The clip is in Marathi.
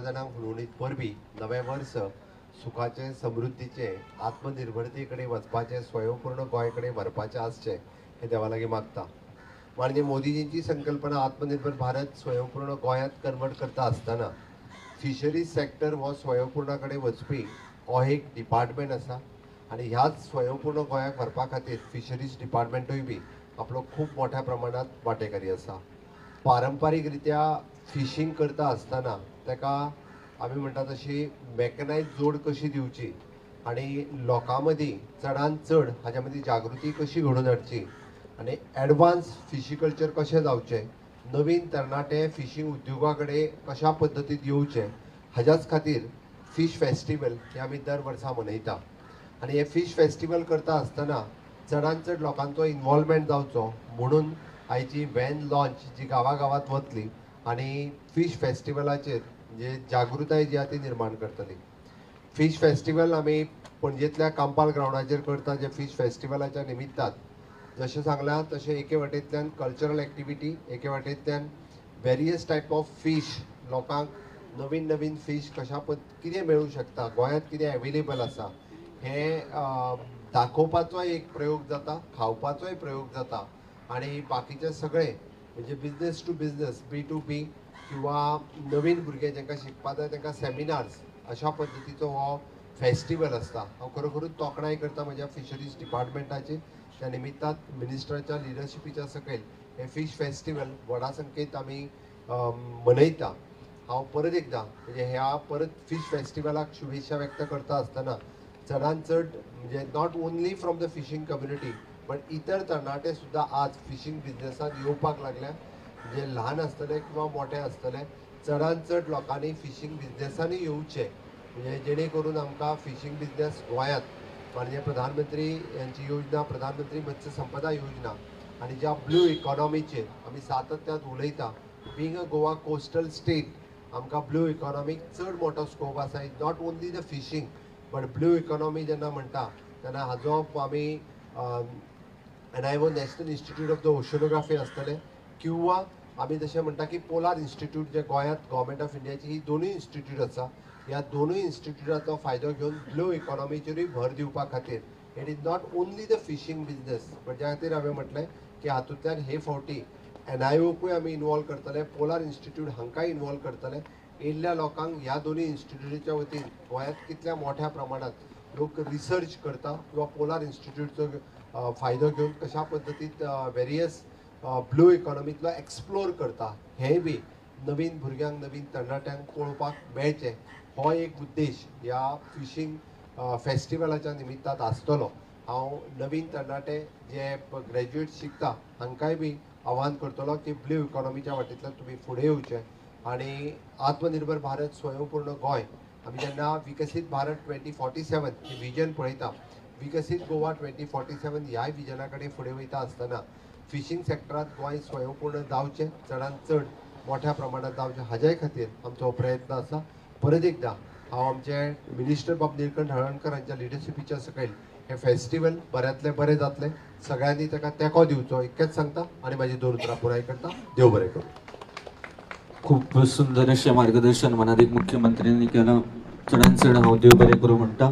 जाणांक उलोवणीत परबीं. नवें वर्स सुखाचे समृद्धीचे आत्मनिर्भरते कडेन वचपाचें स्वयंपूर्ण गोंय कडेन व्हरपाचें आसचें हें देवा लागीं मागता. म्हणजे मोदीजींची संकल्पना आत्मनिर्भर भारत स्वयंपूर्ण गोंयांत कन्वर्ट करता आसतना फिशरीज सेक्टर हो स्वयंपूर्णा कडेन वचपी हो एक डिपार्टमेंट आसा आनी ह्याच स्वयंपूर्ण गोंयाक व्हरपा खातीर फिशरीज डिपार्टमेंटूय बी आपलो खूब मोठ्या प्रमाणात वांटेकारी आसा पारंपारीक रित्या फिशींग करता आसतना ताका आमी म्हणटा तशी मॅकनायज जोड कशी दिवची आनी लोकां मदीं चडांत चड हाज्या मदीं जागृती कशी घडोवन हाडची आनी एडवान्स फिशिकल्चर कशें जावचें नवीन तरणाटे फिशींग उद्योगा कडेन कशा पद्दतीन येवचे हाज्याच खातीर फीश फेस्टिवल हे आमी दर वर्सा मनयता. आनी हे फीश फेस्टिवल करता आसतना चडांत चड लोकांचो इन्वॉल्वमेंट जावचो म्हणून आयची व्हॅन लॉन्च जी गांवा गांवांत वतली आनी फीश फेस्टिवलाचेर म्हणजे जागृताय जी आहा ती निर्माण करतली. फीश फेस्टिवल आमी पणजेंतल्या कांपाल ग्रावंडाचेर करता जे फीश फेस्टिवलाच्या निमित्तान जशें सांगलां तशें एके वाटेंतल्यान कल्चरल एक्टिविटी एके वाटेंतल्यान वेरियस टायप ऑफ फीश लोकांक नवीन नवीन फीश कशा पद कितें मेळूंक शकता गोंयांत कितें एवेलेबल आसा हें दाखोवपाचोय एक प्रयोग जाता खावपाचोय प्रयोग जाता आनी बाकीचे सगळे म्हणजे business to business B to B किंवा नवीन भुरगे ज्यांना शिकपा जाय तांकां सेमिनार्स अशा पद्दतीचो हो फेस्टिवल आसता हांव खरोखरूच तोखणाय करता म्हज्या फिशरीज डिपार्टमेंटाची त्या निमित्तात मिनिस्टरच्या लिडरशिपीच्या सकयल हे फिश फेस्टिवल व्हडा संख्येत आमी मनयता. हांव परत एकदां म्हणजे ह्या परत फीश फेस्टिवलाक शुभेच्छा व्यक्त करता आसतना चडांत चड म्हणजे not only from the fishing community but इतर तरणाटे सुद्दां आज फिशींग बिझनसात येवपाक लागल्या. म्हणजे ल्हान आसतले किंवा मोठे आसतले चडांत चड लोकांनी फिशींग बिझनेसांनी येवचे म्हणजे जेणे करून आमकां फिशींग बिझनेस गोंयांत. म्हणजे प्रधानमंत्री यांची योजना प्रधानमंत्री मत्स्य संपदा योजना आणि ज्या ब्लू इकॉनॉमीचेर आमी सातत्यात उलयता being a Goa coastal state आमकां ब्लू इकॉनॉमीक चड मोठो स्कोप आसा. Is not only the fishing but blue economy जेन्ना म्हणटा तेन्ना हाजो आमी N I O National Institute of the Oceanography आसतले किंवा आमी जशें म्हणटा की पोलार इन्स्टिट्यूट जे गोंयांत गव्हर्मेंट ऑफ इंडियाची ही दोनूय इन्स्टिट्यूट आसा ह्या दोनूय इन्स्टिट्यूटाचो फायदो घेवन ब्लू इकॉनॉमीचेरूय भर दिवपा खातीर. It is not only the fishing business पण ज्या खातीर हांवें म्हटलें की हातूंतल्यान हे फावटी एन आय ओकूय आमी इनवॉल्व करतले पोलार इन्स्टिट्यूट हांकांय इनवॉल्व करतले येयल्ल्या लोकांक ह्या दोनूय इन्स्टिट्यूटीच्या वतीन गोंयांत कितल्या मोठ्या प्रमाणात लोक रिसर्च करता किंवा पोलार इन्स्टिट्यूटचो फायदो घेवन कशा पद्दतीत वेरियस ब्लू इकॉनॉमींतलो एक्सप्लोर करता. हें बी नवीन भुरग्यांक नवीन तरणाट्यांक पळोवपाक मेळचें. हो एक उद्देश ह्या फिशींग फेस्टिवलाच्या निमित्तान आसतलो. हांव नवीन तरणाटे जे ग्रॅज्युएट शिकता हांकांय बी आव्हान करतलो की ब्लू इकॉनॉमीच्या वाटेंतल्यान तुमी फुडें येवचे. आनी आत्मनिर्भर भारत स्वयंपूर्ण गोंय. आमी जेन्ना विकसीत भारत ट्वेंटी फोर्टी सेवन ही विजन पळयता विकसीत गोवा ट्वेंटी फोर्टी सेवन ह्या विजना कडेन फुडें वयता आसतना फिशींग सेक्टरांत गोंय स्वयंपूर्ण जावचें चडांत चड मोठ्या प्रमाणात जावचें हाज्याय खातीर आमचो हो प्रयत्न आसा परत एकदां हांव आमचे मिनिस्टर बाब निळकंठ हळर्णकर हांच्या लिडरशिपीच्या सकयल हे फेस्टिवल बऱ्यांतले बरें जातलें. सगळ्यांनी ताका तेंको दिवचो इतकेंच सांगता आनी म्हाजी दोन उतरां पुराय करता. देव बरें करूं. खूप सुंदर अशें मार्गदर्शन मनादीक मुख्यमंत्र्यांनी केलं. चडांत चड हांव देव बरें करूं म्हणटा.